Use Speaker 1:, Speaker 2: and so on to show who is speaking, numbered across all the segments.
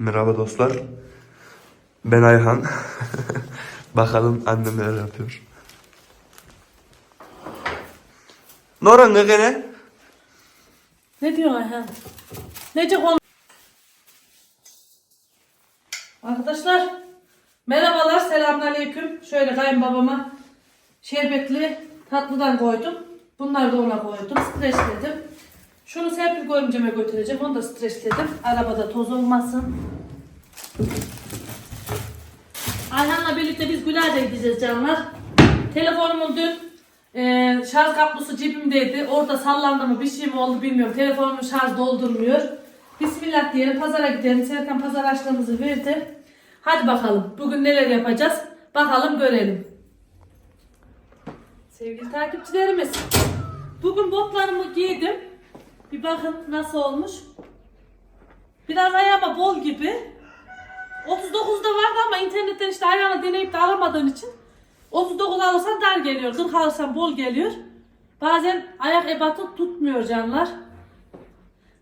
Speaker 1: Merhaba dostlar. Ben Ayhan. Bakalım annem neler yapıyor. Noran gene?
Speaker 2: Ne diyorsun Ayhan? Nece konu? Arkadaşlar merhabalar selamünaleyküm. Şöyle kayınbabama şerbetli tatlıdan koydum. Bunları da ona koydum. Streçledim. Şunu Serpil görümceme götüreceğim. Onu da streçledim. Arabada toz olmasın. Ayhan'la birlikte biz Güler'de gideceğiz canlar. Telefonumun dün e, şarj kablosu cebimdeydi. Orada sallandı mı bir şey mi oldu bilmiyorum. Telefonumun şarj doldurmuyor. Bismillah diyelim pazara gidelim. Serkan pazar açlığımızı verdi. Hadi bakalım bugün neler yapacağız. Bakalım görelim. Sevgili takipçilerimiz. Bugün botlarımı giydim. Bir bakın nasıl olmuş. Biraz ayağıma bol gibi. 39'da vardı ama internetten işte ayağını deneyip de alamadığın için 39 alırsan dar geliyor. 40 alırsan bol geliyor. Bazen ayak ebatı tutmuyor canlar.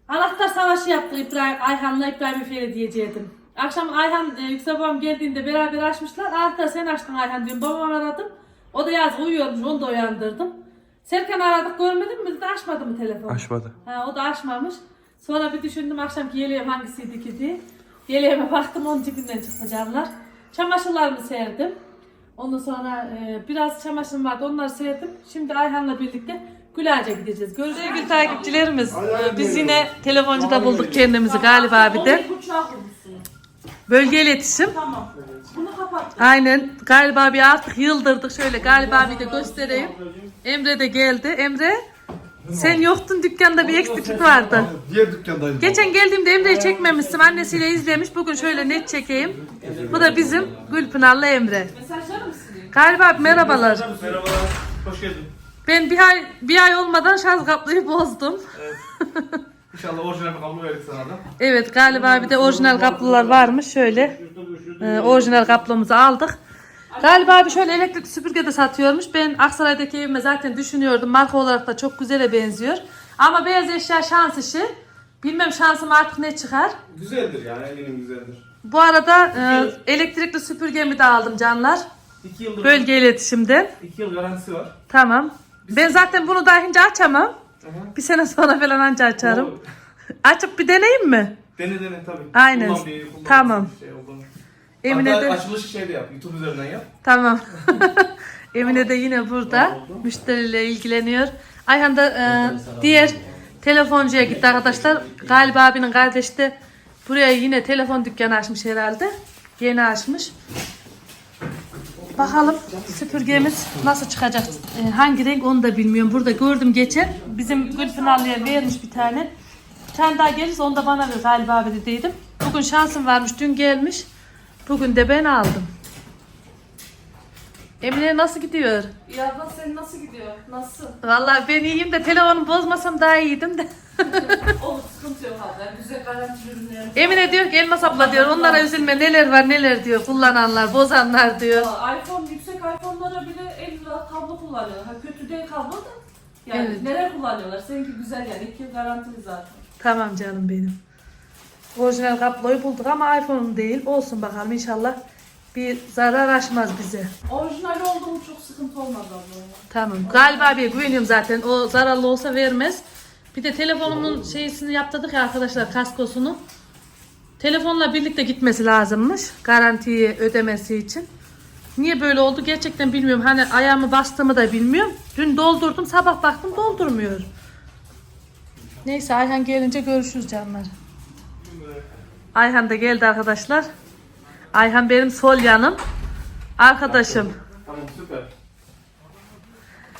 Speaker 2: Anahtar savaşı yaptık İbrahim, Ayhan'la İbrahim Efe'yle diyecektim. Akşam Ayhan, e, Yüksel babam geldiğinde beraber açmışlar. Anahtar sen açtın Ayhan diyorum. Babamı aradım. O da yaz uyuyormuş. Onu da uyandırdım. Serkan aradık görmedin mi? Dedi açmadı mı telefon?
Speaker 1: Açmadı.
Speaker 2: Ha, o da açmamış. Sonra bir düşündüm akşamki yeleğim hangisiydi ki diye. Yeleğime baktım onun tipinden çıktı canlar. Çamaşırlarımı serdim. Ondan sonra e, biraz çamaşırım vardı onları serdim. Şimdi Ayhan'la birlikte Gülağaç'a gideceğiz. Görüşürüz. Sevgili takipçilerimiz e, biz yine telefoncuda bulduk kendimizi galiba bir de. Bölge iletişim. Tamam. Bunu kapat. Aynen galiba bir artık yıldırdık şöyle galiba bir de göstereyim. Emre de geldi. Emre sen yoktun dükkanda bir eksiklik vardı.
Speaker 3: Diğer dükkandaydım.
Speaker 2: Geçen geldiğimde Emre'yi çekmemiştim. Annesiyle izlemiş. Bugün şöyle net çekeyim. Bu da bizim Gülpınar'la Emre. Galiba merhabalar.
Speaker 3: Merhabalar. Hoş geldin.
Speaker 2: Ben bir ay bir ay olmadan şarj kabloyu bozdum.
Speaker 3: İnşallah orijinal bir kablo verdik sana da.
Speaker 2: Evet galiba bir de orijinal kablolar varmış. Şöyle e, orijinal kablomuzu aldık. Galiba bir şöyle elektrik süpürge de satıyormuş. Ben Aksaray'daki evime zaten düşünüyordum. Marka olarak da çok güzele benziyor. Ama beyaz eşya şans işi. Bilmem şansım artık ne çıkar.
Speaker 3: Güzeldir yani eminim güzeldir.
Speaker 2: Bu arada e, elektrikli süpürgemi de aldım canlar.
Speaker 3: 2 yıldır
Speaker 2: Bölge iletişimden.
Speaker 3: 2 yıl garantisi var.
Speaker 2: Tamam. Ben zaten bunu daha önce açamam.
Speaker 3: Aha.
Speaker 2: Bir sene sonra falan anca açarım. Açıp bir deneyeyim mi?
Speaker 3: Dene dene tabii.
Speaker 2: Aynen.
Speaker 3: Kullan bir, kullan
Speaker 2: Tamam.
Speaker 3: bir Şey.
Speaker 2: Emine
Speaker 3: Hatta
Speaker 2: de
Speaker 3: açılışı şeyde yap. YouTube üzerinden yap.
Speaker 2: tamam. Emine de yine burada müşteriyle ilgileniyor. Ayhan da e, diğer telefoncuya gitti arkadaşlar. Galiba abinin kardeşi de buraya yine telefon dükkanı açmış herhalde. Yeni açmış. Bakalım süpürgemiz nasıl çıkacak? E, hangi renk onu da bilmiyorum. Burada gördüm geçen. Bizim Gülpınarlı'ya vermiş bir tane. Bir tane daha gelirse onu da bana ver galiba abi dediydim. Bugün şansım varmış. Dün gelmiş. Bugün de ben aldım. Emine nasıl gidiyor?
Speaker 4: Ya abla senin nasıl gidiyor? Nasıl?
Speaker 2: Vallahi ben iyiyim de telefonumu bozmasam daha iyiydim de.
Speaker 4: Olur sıkıntı yok abla. Güzel garanti ürünler.
Speaker 2: Emine diyor ki Elmas abla diyor onlara üzülme neler var neler diyor kullananlar bozanlar diyor.
Speaker 4: Aa, iPhone yüksek iPhone'lara bile 50 lira kablo kullanıyor. Ha kötü değil kablo da. Yani
Speaker 2: Evet.
Speaker 4: neler kullanıyorlar? Seninki güzel yani. 2 yıl garantili zaten.
Speaker 2: Tamam canım benim. Orijinal kabloyu bulduk ama iPhone'un değil. Olsun bakalım inşallah bir zarar açmaz bize.
Speaker 4: Orijinal oldu mu çok sıkıntı olmaz abla.
Speaker 2: Tamam. Galiba bir güveniyorum zaten. O zararlı olsa vermez. Bir de telefonumun şeysini yaptırdık ya arkadaşlar kaskosunu. Telefonla birlikte gitmesi lazımmış. Garantiyi ödemesi için. Niye böyle oldu gerçekten bilmiyorum. Hani ayağımı bastığımı da bilmiyorum. Dün doldurdum sabah baktım doldurmuyor. Neyse Ayhan gelince görüşürüz canlar. Ayhan da geldi arkadaşlar. Ayhan benim sol yanım. Arkadaşım.
Speaker 3: Tamam süper.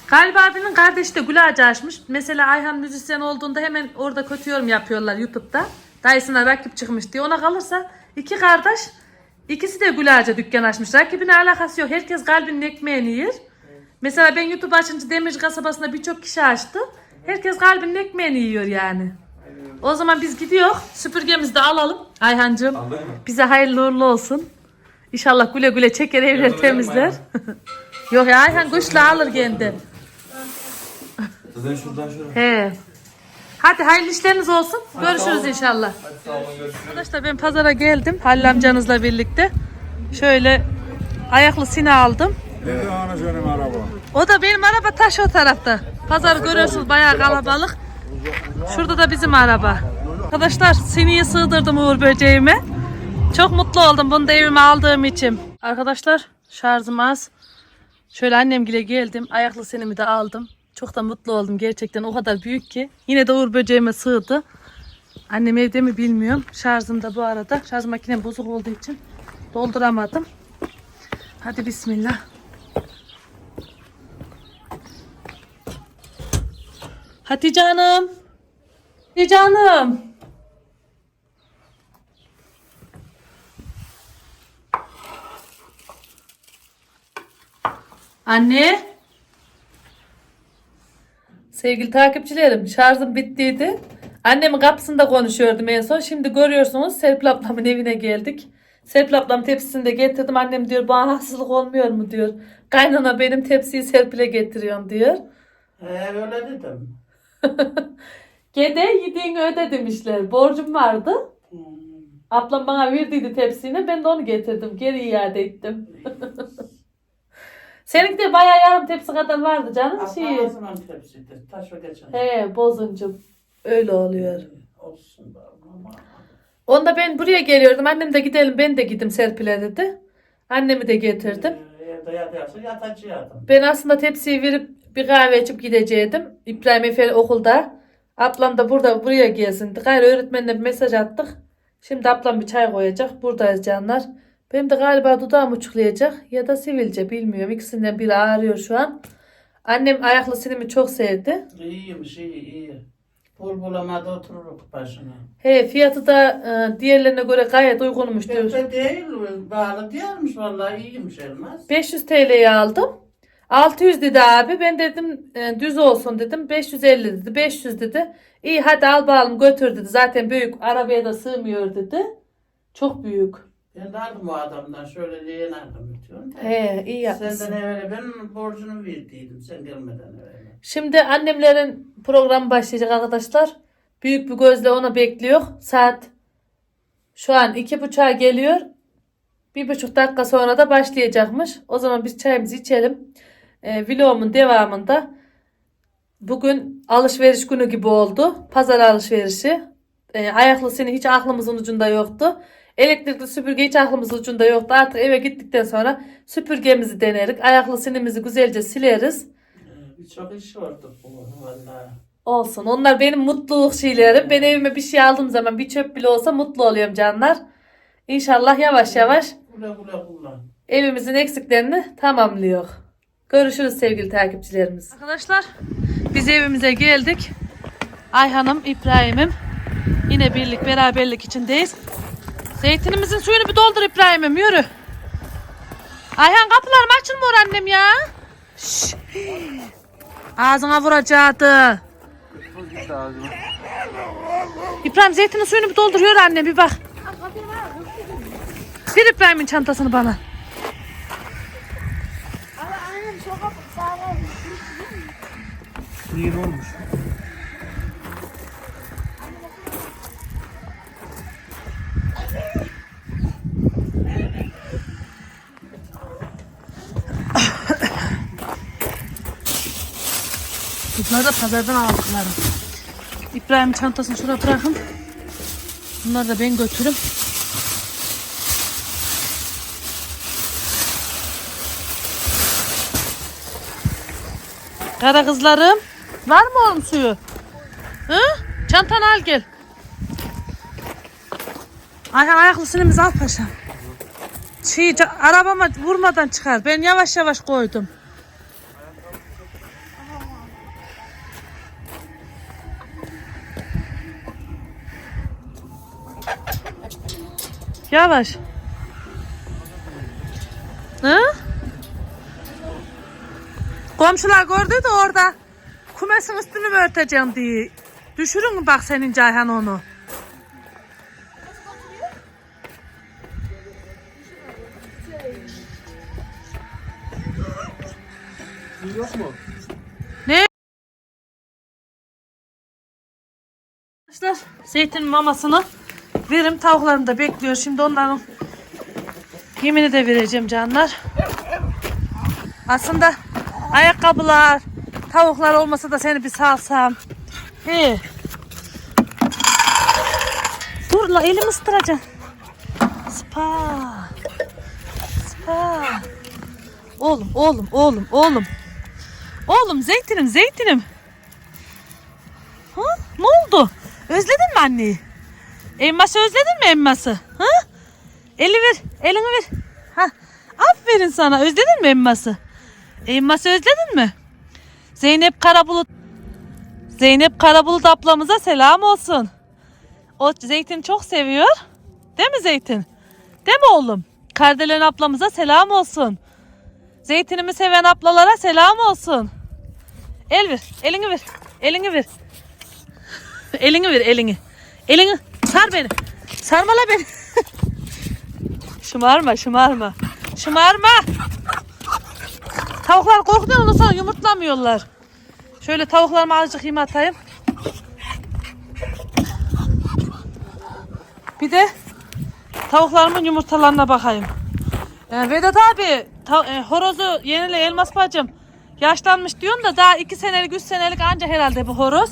Speaker 2: Galiba abinin kardeşi de Gül Ağacı açmış. Mesela Ayhan müzisyen olduğunda hemen orada kötü yorum yapıyorlar YouTube'da. Dayısına rakip çıkmış diye. Ona kalırsa iki kardeş ikisi de Gül Ağacı dükkan açmış. Rakibine alakası yok. Herkes kalbinin ekmeğini yer. Mesela ben YouTube açınca Demirci kasabasında birçok kişi açtı. Herkes kalbinin ekmeğini yiyor yani. O zaman biz gidiyor. Süpürgemizi de alalım. Ayhancığım bize hayırlı uğurlu olsun. İnşallah güle güle çeker evleri temizler. Yok ya Ayhan kuşla alır kendi.
Speaker 1: Zaten şuradan şuraya.
Speaker 2: He. Hadi hayırlı işleriniz olsun. Görüşürüz inşallah.
Speaker 3: Hadi sağ olun görüşürüz.
Speaker 2: Arkadaşlar ben pazara geldim Halil amcanızla birlikte. Şöyle ayaklı sine aldım.
Speaker 5: Araba?
Speaker 2: O da benim araba taş o tarafta. Pazarı görüyorsunuz bayağı kalabalık. Şurada da bizim araba. Arkadaşlar siniyi sığdırdım Uğur böceğime. Çok mutlu oldum bunu da evime aldığım için. Arkadaşlar şarjım az. Şöyle annemgile geldim. Ayaklı sinimi de aldım. Çok da mutlu oldum gerçekten o kadar büyük ki. Yine de Uğur böceğime sığdı. Annem evde mi bilmiyorum. Şarjım da bu arada. Şarj makinem bozuk olduğu için dolduramadım. Hadi bismillah. Hatice Hanım. Hatice Hanım. Anne. Sevgili takipçilerim şarjım bittiydi. Annemin kapısında konuşuyordum en son. Şimdi görüyorsunuz Serpil ablamın evine geldik. Serpil ablam tepsisini de getirdim. Annem diyor bana haksızlık olmuyor mu diyor. Kaynana benim tepsiyi Serpil'e getiriyorum diyor.
Speaker 6: He öyle dedim.
Speaker 2: Gede yediğini öde demişler. Borcum vardı.
Speaker 6: Hmm.
Speaker 2: Ablam bana verdiydi tepsini. Ben de onu getirdim. Geri iade ettim. Seninki de bayağı yarım tepsi kadar vardı canım. Şey.
Speaker 6: Ağzından tepsidir. Taş ve geçen.
Speaker 2: He bozuncum. Öyle oluyor.
Speaker 6: Olsun da.
Speaker 2: Onda ben buraya geliyordum. Annem de gidelim ben de gidim Serpil'e dedi. Annemi de getirdim.
Speaker 6: Ee, yatacaktım.
Speaker 2: Ben aslında tepsiyi verip bir kahve içip gidecektim. İbrahim Efe okulda. Ablam da burada buraya gelsin. Gayrı öğretmenine bir mesaj attık. Şimdi ablam bir çay koyacak. Buradayız canlar. Benim de galiba dudağım uçuklayacak ya da sivilce bilmiyorum. İkisinden biri ağrıyor şu an. Annem ayaklı sinimi çok sevdi.
Speaker 6: İyiymiş iyi iyi. Bul bulamada otururuk başına.
Speaker 2: He fiyatı da e, diğerlerine göre gayet uygunmuş diyor.
Speaker 6: Evde değil bağlı değilmiş vallahi iyiymiş elmas.
Speaker 2: 500 TL'ye aldım. 600 dedi abi. Ben dedim e, düz olsun dedim. 550 dedi. 500 dedi. İyi hadi al bakalım götür dedi. Zaten büyük arabaya da sığmıyor dedi. Çok büyük.
Speaker 6: Ben de aldım o adamdan şöyle leğen aldım diyorsun. da.
Speaker 2: He iyi yapmışsın.
Speaker 6: Senden evvel ben borcunu verdiydim sen gelmeden evvel.
Speaker 2: Şimdi annemlerin programı başlayacak arkadaşlar. Büyük bir gözle onu bekliyor. Saat şu an iki buçuğa geliyor. Bir buçuk dakika sonra da başlayacakmış. O zaman biz çayımızı içelim. Ee, vlogumun devamında bugün alışveriş günü gibi oldu. Pazar alışverişi. Ee, ayaklı seni hiç aklımızın ucunda yoktu. Elektrikli süpürge hiç aklımızın ucunda yoktu. Artık eve gittikten sonra süpürgemizi denerik. Ayaklı sinimizi güzelce sileriz.
Speaker 6: Ee, Birçok iş vardı bu vallahi.
Speaker 2: Olsun. Onlar benim mutluluk şeylerim. Ben evime bir şey aldığım zaman bir çöp bile olsa mutlu oluyorum canlar. İnşallah yavaş yavaş
Speaker 6: Güle güle kullan.
Speaker 2: evimizin eksiklerini tamamlıyor. Görüşürüz sevgili takipçilerimiz. Arkadaşlar biz evimize geldik. Ayhan'ım, İbrahim'im yine birlik beraberlik içindeyiz. Zeytinimizin suyunu bir doldur İbrahim'im yürü. Ayhan kapılarım açılmıyor annem ya. Şşş. Ağzına vuracaktı. İbrahim zeytinin suyunu bir dolduruyor anne bir bak. Ver İbrahim'in çantasını bana.
Speaker 1: İyi olmuş.
Speaker 2: Bunları da pazardan aldıklarım. İbrahim çantasını şuraya bırakın. Bunları da ben götürürüm. Kara kızlarım. Var mı oğlum suyu? Hı? Çantanı al gel. Ayhan ayaklısını al paşam. Şey, arabama vurmadan çıkar. Ben yavaş yavaş koydum. Yavaş. Hı? Komşular gördü de orada kumesin üstünü mü örteceğim diye. Düşürün bak senin Cayhan onu.
Speaker 3: Yok mu?
Speaker 2: Arkadaşlar zeytin mamasını verim tavuklarım da bekliyor. Şimdi onların yemini de vereceğim canlar. Aslında ayakkabılar, tavuklar olmasa da seni bir salsam. He. Dur la elimi ısıtıracaksın. Spa. Spa. Oğlum, oğlum, oğlum, oğlum. Oğlum zeytinim, zeytinim. Ha? Ne oldu? Özledin mi anneyi? Elması özledin mi elması? Ha? Eli ver, elini ver. Ha? Aferin sana. Özledin mi elması? Elması özledin mi? Zeynep Karabulut Zeynep Karabulut ablamıza selam olsun. O Zeytin çok seviyor. Değil mi Zeytin? Değil mi oğlum? Kardelen ablamıza selam olsun. Zeytinimi seven ablalara selam olsun. El ver, elini ver. Elini ver. elini ver, elini. Elini sar beni. Sarmala beni. şımarma, şımarma. Şımarma. Tavuklar korkuyor ondan sonra yumurtlamıyorlar. Şöyle tavuklarıma azıcık yem atayım. Bir de tavuklarımın yumurtalarına bakayım. Ee, Vedat abi ta- e, horozu yenile elmas bacım yaşlanmış diyorsun da daha iki senelik üç senelik anca herhalde bu horoz.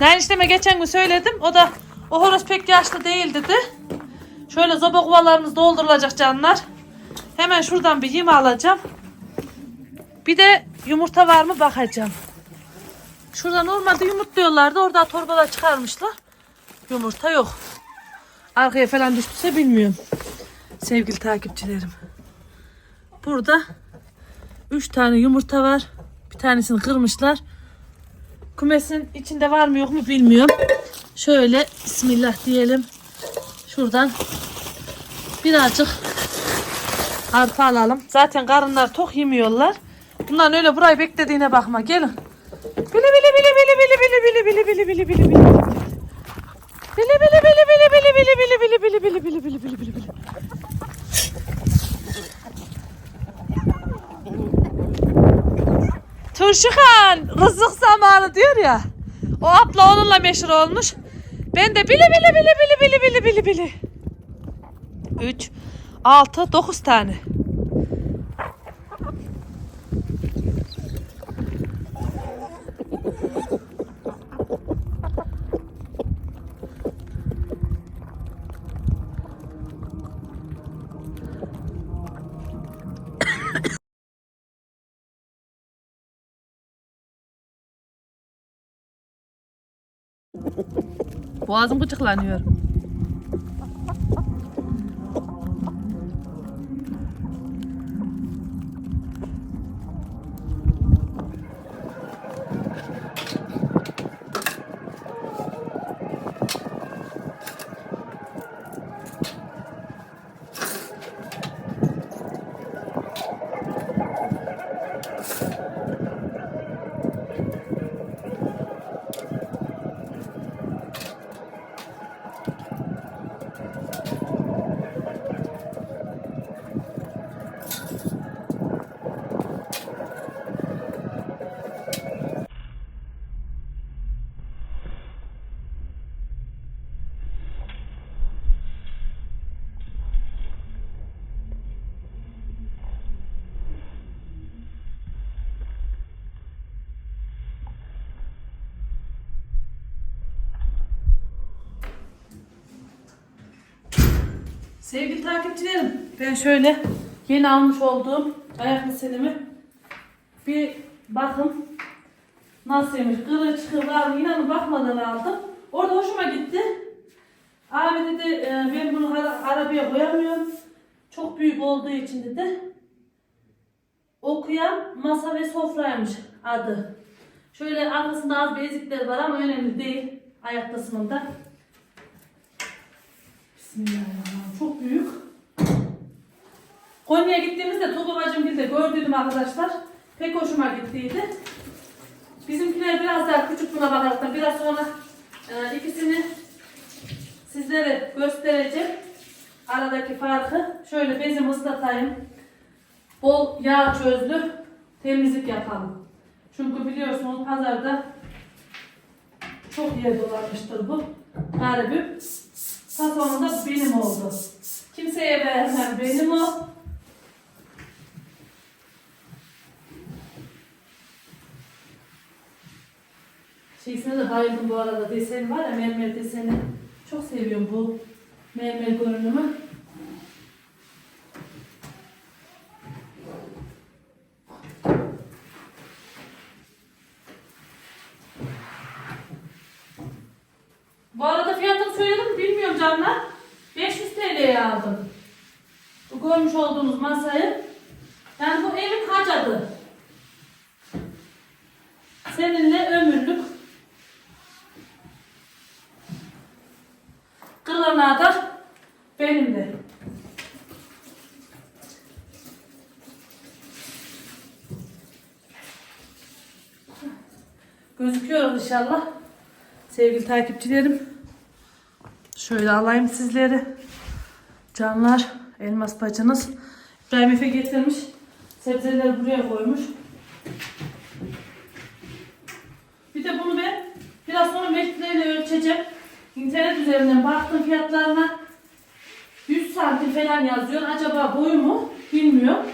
Speaker 2: Yani işte geçen gün söyledim o da o horoz pek yaşlı değil dedi. Şöyle zoba kuvalarımız doldurulacak canlar. Hemen şuradan bir yem alacağım. Bir de yumurta var mı bakacağım. Şurada normalde yumurtluyorlardı. Orada torbalar çıkarmışlar. Yumurta yok. Arkaya falan düştüyse bilmiyorum. Sevgili takipçilerim. Burada 3 tane yumurta var. Bir tanesini kırmışlar. Kumesin içinde var mı yok mu bilmiyorum. Şöyle bismillah diyelim. Şuradan birazcık arpa alalım. Zaten karınlar tok yemiyorlar. Bunların öyle burayı beklediğine bakma. Gelin. Bili bili bili bili bili bili bili bili bili bili bili bili. Bili bili bili bili bili bili bili bili bili bili bili bili bili bili. Turşuhan rızık zamanı diyor ya. O abla onunla meşhur olmuş. Ben de bili bili bili bili bili bili bili bili. 3 6 9 tane. Boğazım gıcıklanıyor. Sevgili takipçilerim, ben şöyle yeni almış olduğum ayak meselemi bir bakın nasılmış. Kılıç kıvram inanın bakmadan aldım. Orada hoşuma gitti. Abi dedi "e, ben bunu ara- arabaya koyamıyorum. Çok büyük olduğu için dedi. Okuyan masa ve sofraymış adı. Şöyle arkasında az bezikler var ama önemli değil. Ayak kısmında. Bismillahirrahmanirrahim. Çok büyük. Konya'ya gittiğimizde Tuğba bacım de gördüydüm arkadaşlar. Pek hoşuma gittiydi. Bizimkiler biraz daha küçük buna bakaraktan biraz sonra e, ikisini sizlere göstereceğim. Aradaki farkı. Şöyle bezimi ıslatayım. Bol yağ çözlü temizlik yapalım. Çünkü biliyorsunuz pazarda çok yer dolanmıştır bu. Garibim. Sonunda benim oldu. Kimseye vermem benim o. Şeysine de bayıldım bu arada. Deseni var ya mermer deseni. Çok seviyorum bu mermer görünümü. Bu arada fiyatını söyledim mi bilmiyorum canlar. 500 TL'ye aldım. Bu görmüş olduğunuz masayı. Yani bu evin hacadı. Seninle ömürlük. Kılana da benim de. Gözüküyor inşallah. Sevgili takipçilerim. Şöyle alayım sizleri. Canlar, elmas bacınız. İbrahim Efe getirmiş. Sebzeleri buraya koymuş. Bir de bunu ben biraz sonra metreyle ölçeceğim. İnternet üzerinden baktım fiyatlarına. 100 santim falan yazıyor. Acaba boyu mu? Bilmiyorum.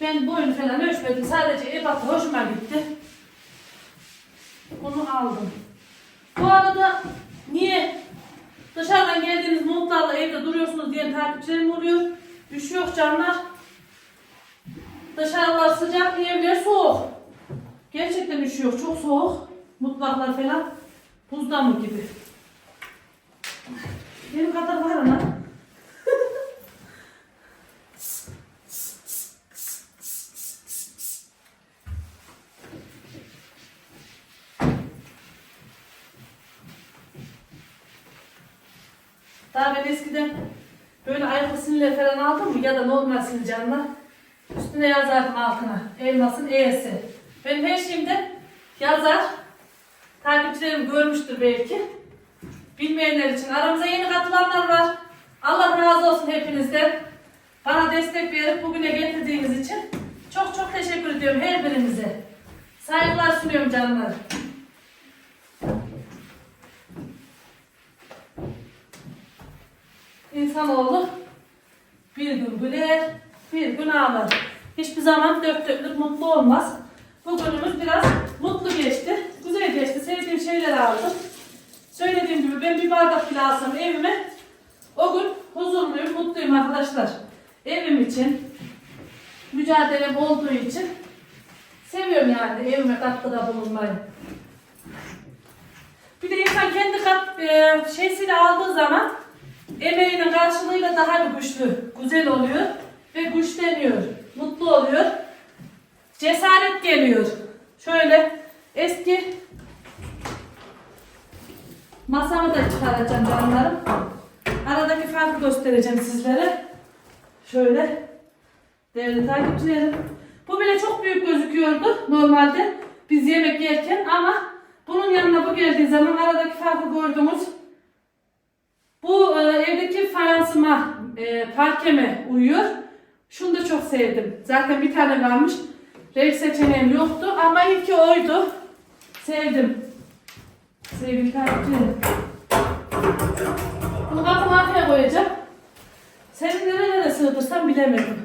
Speaker 2: Ben boyunu falan ölçmedim. Sadece ebatı hoşuma gitti. Bunu aldım. Bu arada niye dışarıdan geldiğiniz montlarla evde duruyorsunuz diye takipçilerim oluyor. Üşüyor canlar. Dışarılar sıcak, evler soğuk. Gerçekten üşüyor, çok soğuk. Mutfaklar falan buzda mı gibi. Benim kadar var ama. Daha ben eskiden böyle ayaklı aldım mı ya da normal sinircanlar üstüne yazardım altına elmasın E'si. Benim her şeyimde yazar. Takipçilerim görmüştür belki. Bilmeyenler için aramıza yeni katılanlar var. Allah razı olsun hepinizden. Bana destek verip bugüne getirdiğiniz için çok çok teşekkür ediyorum her birinize. Saygılar sunuyorum canlar. İnsanoğlu bir gün güler, bir gün ağlar. Hiçbir zaman dört dörtlük mutlu olmaz. Bugünümüz biraz mutlu geçti. Güzel geçti. Sevdiğim şeyler aldım. Söylediğim gibi ben bir bardak bile alsam evime o gün huzurluyum, mutluyum arkadaşlar. Evim için, mücadelem olduğu için seviyorum yani evime katkıda bulunmayı. Bir de insan kendi kat, e, şeysiyle aldığı zaman emeğinin karşılığıyla daha bir güçlü, güzel oluyor ve güçleniyor, mutlu oluyor. Cesaret geliyor. Şöyle eski masamı da çıkaracağım canlarım. Aradaki farkı göstereceğim sizlere. Şöyle değerli takipçilerim. Bu bile çok büyük gözüküyordu normalde biz yemek yerken ama bunun yanına bu geldiği zaman aradaki farkı gördünüz. Bu e, evdeki fayansıma, e, parkeme uyuyor. Şunu da çok sevdim. Zaten bir tane varmış. Renk seçeneğim yoktu ama ilki oydu. Sevdim. Sevgili takipçilerim. Bunu kapının arkaya koyacağım. Senin nerelere sığdırsam bilemedim.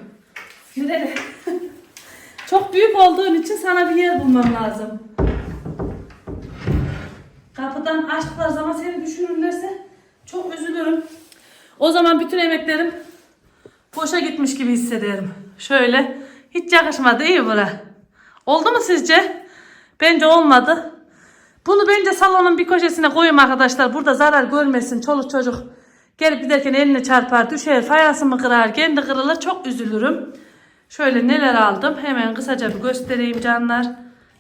Speaker 2: Nereye? çok büyük olduğun için sana bir yer bulmam lazım. Kapıdan açtıklar zaman seni düşürürlerse çok üzülürüm. O zaman bütün emeklerim boşa gitmiş gibi hissederim. Şöyle hiç yakışmadı iyi bura. Oldu mu sizce? Bence olmadı. Bunu bence salonun bir köşesine koyayım arkadaşlar. Burada zarar görmesin. Çoluk çocuk gelip giderken eline çarpar, düşer, fayansımı kırar, kendi kırılır. Çok üzülürüm. Şöyle neler aldım. Hemen kısaca bir göstereyim canlar.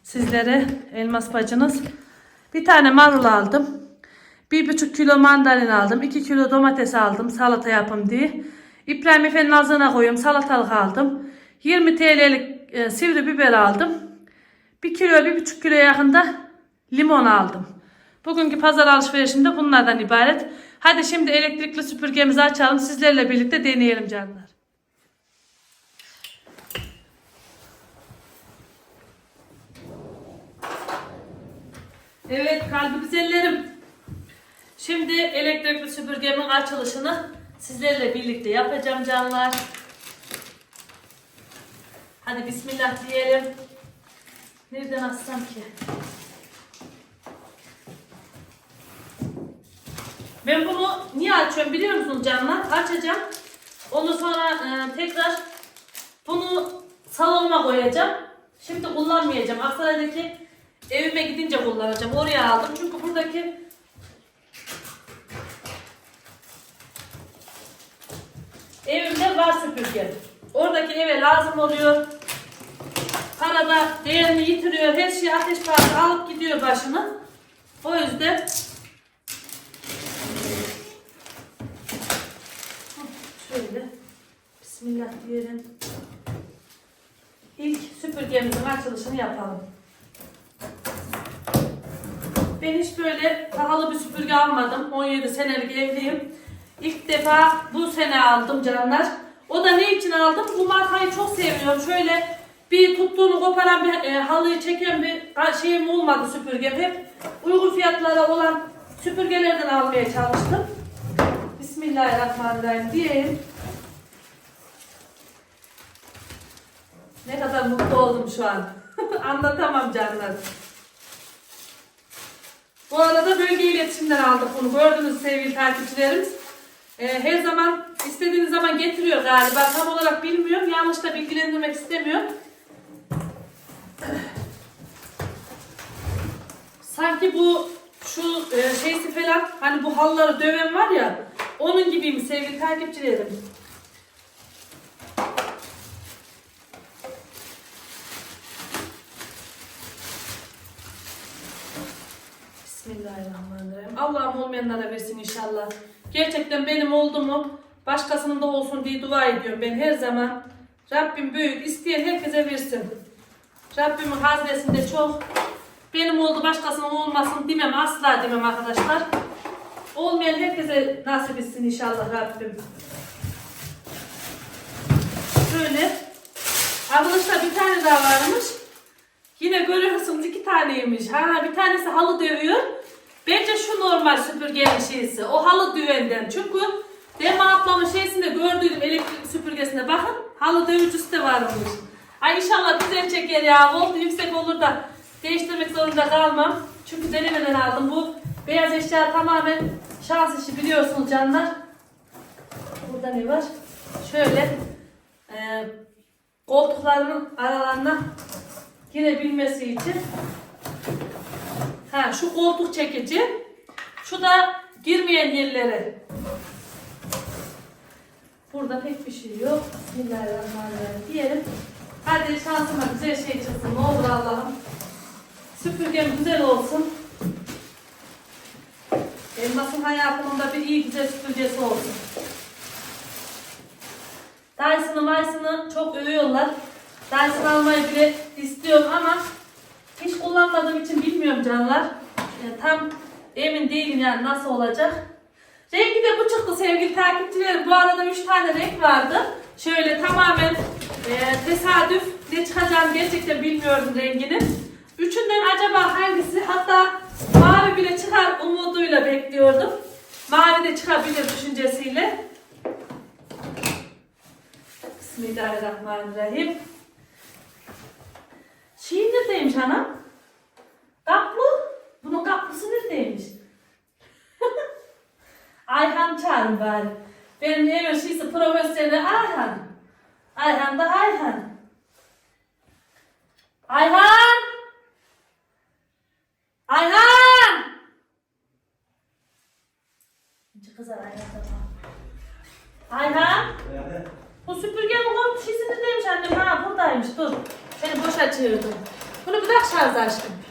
Speaker 2: Sizlere elmas bacınız. Bir tane marul aldım. Bir buçuk kilo mandalina aldım. 2 kilo domates aldım salata yapım diye. İbrahim Efe'nin ağzına koyuyorum. Salatalık aldım. 20 TL'lik e, sivri biber aldım. 1 kilo, bir buçuk kilo yakında limon aldım. Bugünkü pazar alışverişimde bunlardan ibaret. Hadi şimdi elektrikli süpürgemizi açalım. Sizlerle birlikte deneyelim canlar. Evet kalbi güzellerim. Şimdi elektrikli süpürgemin açılışını sizlerle birlikte yapacağım canlar. Hadi bismillah diyelim. Nereden açsam ki? Ben bunu niye açıyorum biliyor musunuz canlar? Açacağım. Ondan sonra e, tekrar bunu salonuma koyacağım. Şimdi kullanmayacağım. Aksaray'daki evime gidince kullanacağım. Oraya aldım. Çünkü buradaki var süpürge. Oradaki eve lazım oluyor. Parada değerini yitiriyor. Her şeyi ateş pahası alıp gidiyor başını. O yüzden Şöyle. Bismillah diyelim. İlk süpürgemizin açılışını yapalım. Ben hiç böyle pahalı bir süpürge almadım. 17 senelik evliyim. İlk defa bu sene aldım canlar. O da ne için aldım? Bu markayı çok seviyorum. Şöyle bir tuttuğunu koparan bir e, halıyı çeken bir şeyim olmadı süpürgem. Hep uygun fiyatlara olan süpürgelerden almaya çalıştım. Bismillahirrahmanirrahim diyelim. Ne kadar mutlu oldum şu an. Anlatamam canlar. Bu arada bölge iletişimden aldık bunu. Gördünüz sevgili takipçilerimiz. Ee, her zaman istediğiniz zaman getiriyor galiba. Tam olarak bilmiyorum. Yanlış da bilgilendirmek istemiyorum. Sanki bu şu e, şeysi falan hani bu halları döven var ya onun gibiyim sevgili takipçilerim. Bismillahirrahmanirrahim. Allah'ım olmayanlara versin inşallah. Gerçekten benim oldu mu başkasının da olsun diye dua ediyorum ben her zaman. Rabbim büyük isteyen herkese versin. Rabbimin haznesinde çok. Benim oldu başkasının olmasın demem asla demem arkadaşlar. Olmayan herkese nasip etsin inşallah Rabbim. Şöyle. Arkadaşlar bir tane daha varmış. Yine görüyorsunuz iki taneymiş. Ha bir tanesi halı dövüyor. Normal süpürgenin şeysi. O halı düvenden. Çünkü Dema ablamın şeysinde gördüydüm elektrik süpürgesinde. Bakın halı dövücüsü de varmış. Ay inşallah güzel çeker ya. Voltu yüksek olur da değiştirmek zorunda kalmam. Çünkü denemeden aldım. Bu beyaz eşya tamamen şans işi biliyorsunuz canlar. Burada ne var? Şöyle e, koltuklarının aralarına girebilmesi için ha şu koltuk çekici şu da girmeyen yerleri burada pek bir şey yok. Bismillahirrahmanirrahim diyelim. Hadi şansıma güzel şey çıksın. Ne olur Allah'ım. Süpürgem güzel olsun. Elmas'ın hayatımın da bir iyi güzel süpürgesi olsun. Dyson'ı Dyson'ı çok övüyorlar. Dyson almayı bile istiyorum ama hiç kullanmadığım için bilmiyorum canlar. Yani tam emin değilim yani nasıl olacak. Rengi de bu çıktı sevgili takipçilerim. Bu arada 3 tane renk vardı. Şöyle tamamen e, tesadüf ne çıkacağını gerçekten bilmiyorum rengini. Üçünden acaba hangisi? Hatta mavi bile çıkar umuduyla bekliyordum. Mavi de çıkabilir düşüncesiyle. Bismillahirrahmanirrahim. Şey neredeymiş anam? Kaplı. Bunun kaplısı neredeymiş? Ayhan çağırın bari. Benim evin şeysi profesyonel Ayhan. Ayhan da Ayhan. Ayhan! Ayhan! Kızar Ayhan. Ayhan! Bu süpürgenin komp şişi neredeymiş annem? Ha buradaymış dur. Seni boşa çevirdim. Bunu bırak şarj aşkım.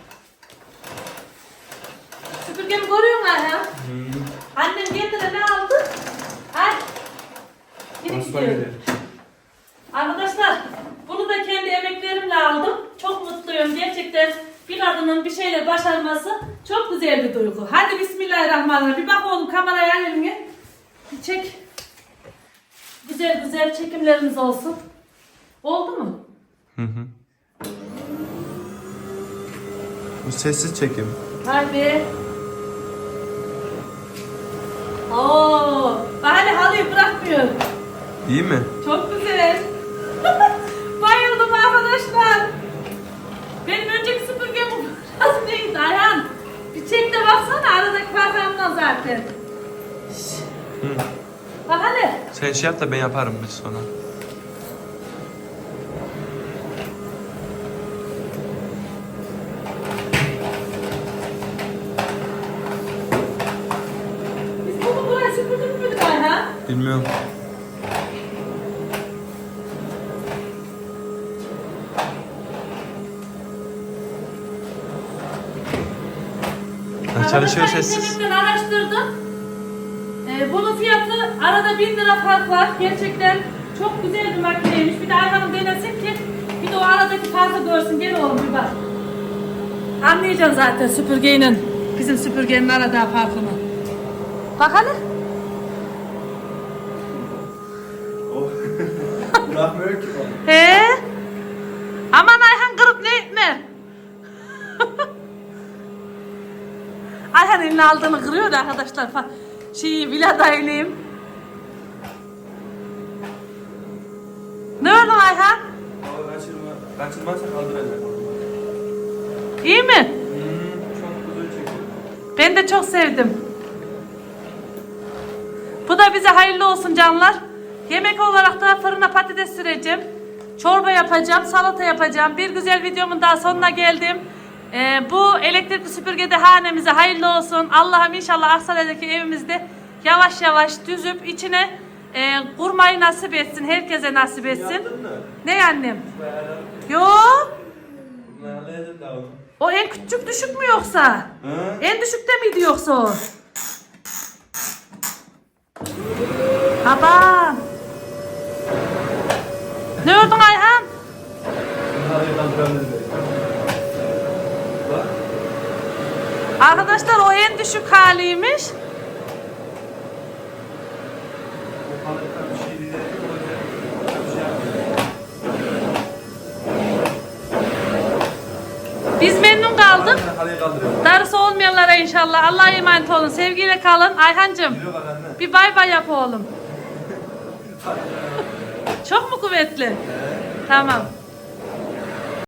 Speaker 2: Süpürgemi görüyor musun Ayhan? Annem de ne aldı? Ay. Yine
Speaker 3: Asla
Speaker 2: gidiyor.
Speaker 3: gidelim.
Speaker 2: Arkadaşlar bunu da kendi emeklerimle aldım. Çok mutluyum. Gerçekten bir kadının bir şeyle başarması çok güzel bir duygu. Hadi Bismillahirrahmanirrahim. Bir bak oğlum kameraya elini. Bir çek. Güzel güzel çekimlerimiz olsun. Oldu mu?
Speaker 1: Hı hı. Bu sessiz çekim.
Speaker 2: Haydi. Oo, hadi halıyı bırakmıyor.
Speaker 1: İyi mi?
Speaker 2: Çok güzel. Bayıldım arkadaşlar. Benim önceki süpürgem biraz neydi Ayhan? Bir çek de baksana aradaki farklarından zaten. Şşş. Bak hadi.
Speaker 1: Sen şey yap da ben yaparım biz sonra. Çalışıyor sessiz.
Speaker 2: internetten araştırdım. Ee, bunun fiyatı arada 1000 lira fark var. Gerçekten çok güzel bir makineymiş. Bir de Ayhan'ım denesin ki bir de o aradaki farkı görsün. Gel oğlum bir bak. Anlayacaksın zaten süpürgenin, bizim süpürgenin aradığı farkını. Bak hadi.
Speaker 1: Bırakmıyor ki bana.
Speaker 2: He? Aman Ayhan kırıp ne etme. Ayhan elini aldığını kırıyor da arkadaşlar. Fa- Şeyi viladaylayım. Ne oldu Ayhan?
Speaker 1: Kaçırma. Kaçırmazsa kaldıracak.
Speaker 2: İyi mi?
Speaker 1: Çok güzel çekiyor.
Speaker 2: Ben de çok sevdim. Bu da bize hayırlı olsun canlar. Yemek olarak da fırına patates süreceğim. Çorba yapacağım, salata yapacağım. Bir güzel videomun daha sonuna geldim. Ee, bu elektrikli süpürge de hanemize hayırlı olsun. Allah'ım inşallah Aksaray'daki evimizde yavaş yavaş düzüp içine e, kurmayı nasip etsin. Herkese nasip etsin. Ne annem? Yo. O en küçük düşük mü yoksa?
Speaker 1: Hı?
Speaker 2: En düşükte miydi yoksa o? Baba. Ne ördün Ayhan?
Speaker 1: Bunları kaldırabiliriz. Bak.
Speaker 2: Arkadaşlar o en düşük haliymiş. Biz memnun kaldık. Darısı olmayanlara inşallah. Allah'a emanet olun. Sevgiyle kalın. Ayhancığım bir bay bay yap oğlum. Çok mu kuvvetli? Tamam.